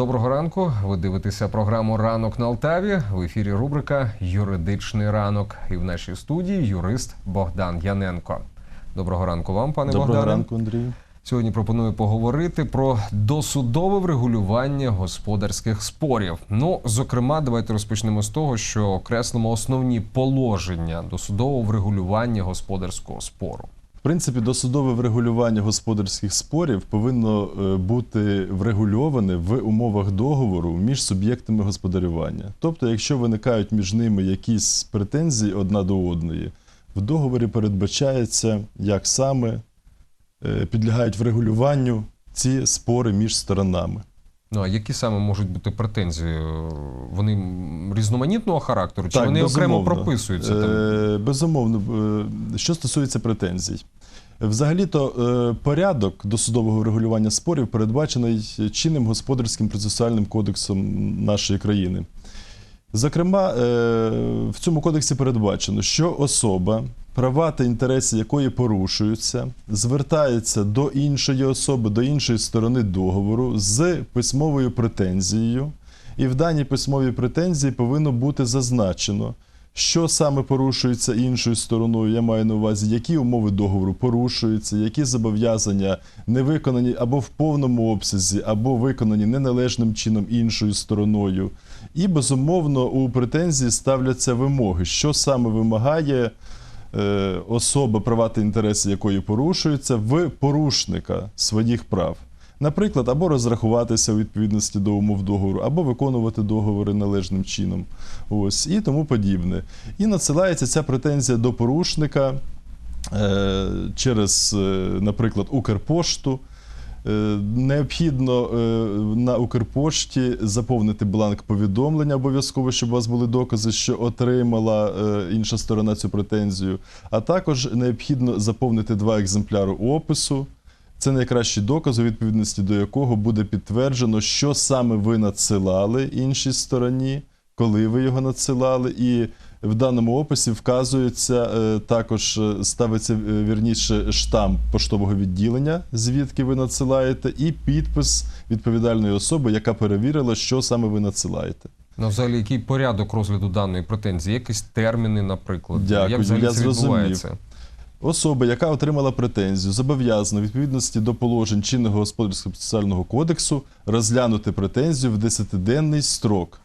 Доброго ранку. Ви дивитеся програму Ранок на Алтаві. В ефірі рубрика Юридичний ранок. І в нашій студії юрист Богдан Яненко. Доброго ранку вам, пане Доброго Богдане. ранку, Андрій. Сьогодні пропоную поговорити про досудове врегулювання господарських спорів. Ну, зокрема, давайте розпочнемо з того, що окреслимо основні положення досудового врегулювання господарського спору. В принципі, досудове врегулювання господарських спорів повинно е, бути врегульоване в умовах договору між суб'єктами господарювання. Тобто, якщо виникають між ними якісь претензії одна до одної, в договорі передбачається, як саме е, підлягають врегулюванню ці спори між сторонами. Ну а які саме можуть бути претензії? Вони різноманітного характеру, чи Так, вони окремо прописуються там? Е, Безумовно, Е, що стосується претензій. Взагалі-то е, порядок досудового врегулювання спорів передбачений чинним господарським процесуальним кодексом нашої країни. Зокрема, е, в цьому кодексі передбачено, що особа, права та інтереси якої порушуються, звертається до іншої особи, до іншої сторони договору з письмовою претензією, і в даній письмовій претензії повинно бути зазначено, що саме порушується іншою стороною, я маю на увазі, які умови договору порушуються, які зобов'язання не виконані або в повному обсязі, або виконані неналежним чином іншою стороною. І безумовно у претензії ставляться вимоги, що саме вимагає е, приватні права та інтереси якої порушуються, в порушника своїх прав. Наприклад, або розрахуватися у відповідності до умов договору, або виконувати договори належним чином. Ось і тому подібне. І надсилається ця претензія до порушника е, через, е, наприклад, Укрпошту. Е, Необхідно е, на Укрпошті заповнити бланк повідомлення обов'язково, щоб у вас були докази, що отримала е, інша сторона цю претензію. А також необхідно заповнити два екземпляри опису. Це найкращий доказ, у відповідності до якого буде підтверджено, що саме ви надсилали іншій стороні, коли ви його надсилали, і в даному описі вказується е, також е, ставиться е, вірніше штамп поштового відділення, звідки ви надсилаєте, і підпис відповідальної особи, яка перевірила, що саме ви надсилаєте. Ну, взагалі, який порядок розгляду даної претензії? Якісь терміни, наприклад? Дякую, Як взагалі я це відбувається? Особа, яка отримала претензію, зобов'язана відповідності до положень чинного господарського процесуального кодексу розглянути претензію в 10-денний строк.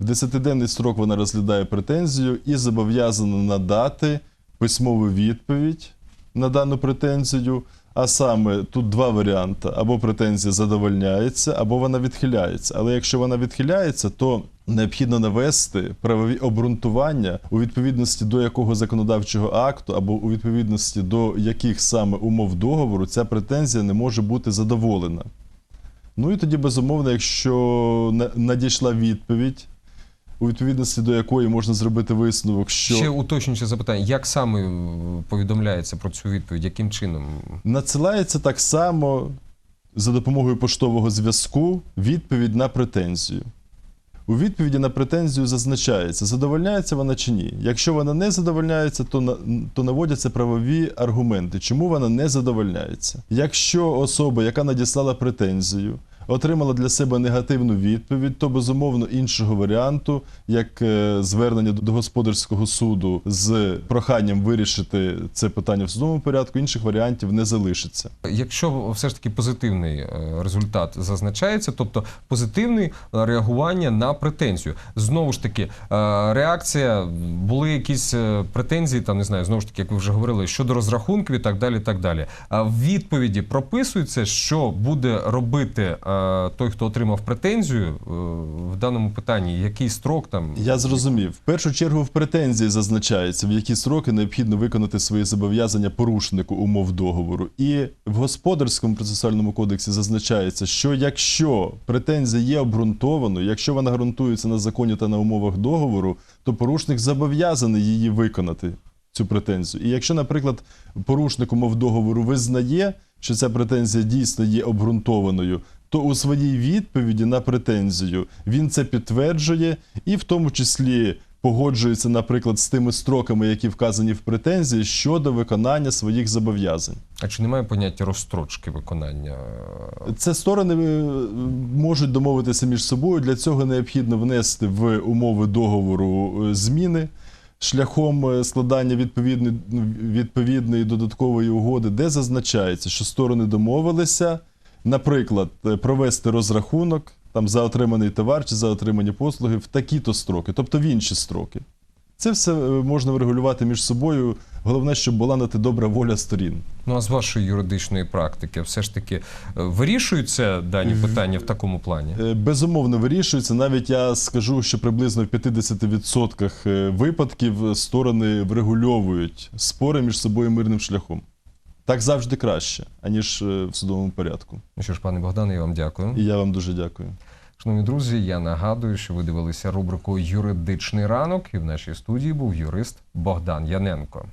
В 10-денний строк вона розглядає претензію і зобов'язана надати письмову відповідь на дану претензію. А саме тут два варіанти: або претензія задовольняється, або вона відхиляється. Але якщо вона відхиляється, то необхідно навести правові обґрунтування, у відповідності до якого законодавчого акту, або у відповідності до яких саме умов договору ця претензія не може бути задоволена. Ну і тоді, безумовно, якщо надійшла відповідь, у відповідності до якої можна зробити висновок, що Ще уточнююче запитання, як саме е, повідомляється про цю відповідь, яким чином? Надсилається так само за допомогою поштового зв'язку відповідь на претензію. У відповіді на претензію зазначається, задовольняється вона чи ні. Якщо вона не задовольняється, то, на, то наводяться правові аргументи, чому вона не задовольняється. Якщо особа, яка надіслала претензію, отримала для себе негативну відповідь, то безумовно іншого варіанту, як е, звернення до господарського суду з проханням вирішити це питання в судовому порядку, інших варіантів не залишиться. Якщо все ж таки позитивний е, результат зазначається, тобто позитивне реагування на претензію. Знову ж таки, е, реакція, були якісь претензії, там не знаю, знову ж таки, як ви вже говорили, щодо розрахунків і так далі. так далі. В відповіді прописується, що буде робити той, хто отримав претензію е, в даному питанні, який строк там. Я зрозумів. В першу чергу в претензії зазначається, в які строки необхідно виконати свої зобов'язання порушнику умов договору. І в господарському процесуальному кодексі зазначається, що якщо претензія є обґрунтованою, якщо вона ґрунтується на законі та на умовах договору, то порушник зобов'язаний її виконати. Цю претензію. І якщо, наприклад, порушник умов договору визнає, що ця претензія дійсно є обґрунтованою, то у своїй відповіді на претензію він це підтверджує і в тому числі погоджуються, наприклад, з тими строками, які вказані в претензії, щодо виконання своїх зобов'язань. А чи немає поняття розстрочки виконання? Це сторони е, можуть домовитися між собою. Для цього необхідно внести в умови договору е, зміни шляхом е, складання відповідної, відповідної додаткової угоди, де зазначається, що сторони домовилися, наприклад, е, провести розрахунок там за отриманий товар чи за отримані послуги в такі-то строки, тобто в інші строки. Це все е, можна врегулювати між собою. Головне, щоб була на те добра воля сторін. Ну а з вашої юридичної практики, все ж таки е, вирішуються дані питання в такому плані? Безумовно вирішується. Навіть я скажу, що приблизно в 50% е, випадків сторони врегульовують спори між собою мирним шляхом. Так завжди краще, аніж е, в судовому порядку. Ну що ж, пане Богдане, я вам дякую. І я вам дуже дякую. Шановні друзі, я нагадую, що ви дивилися рубрику Юридичний ранок, і в нашій студії був юрист Богдан Яненко.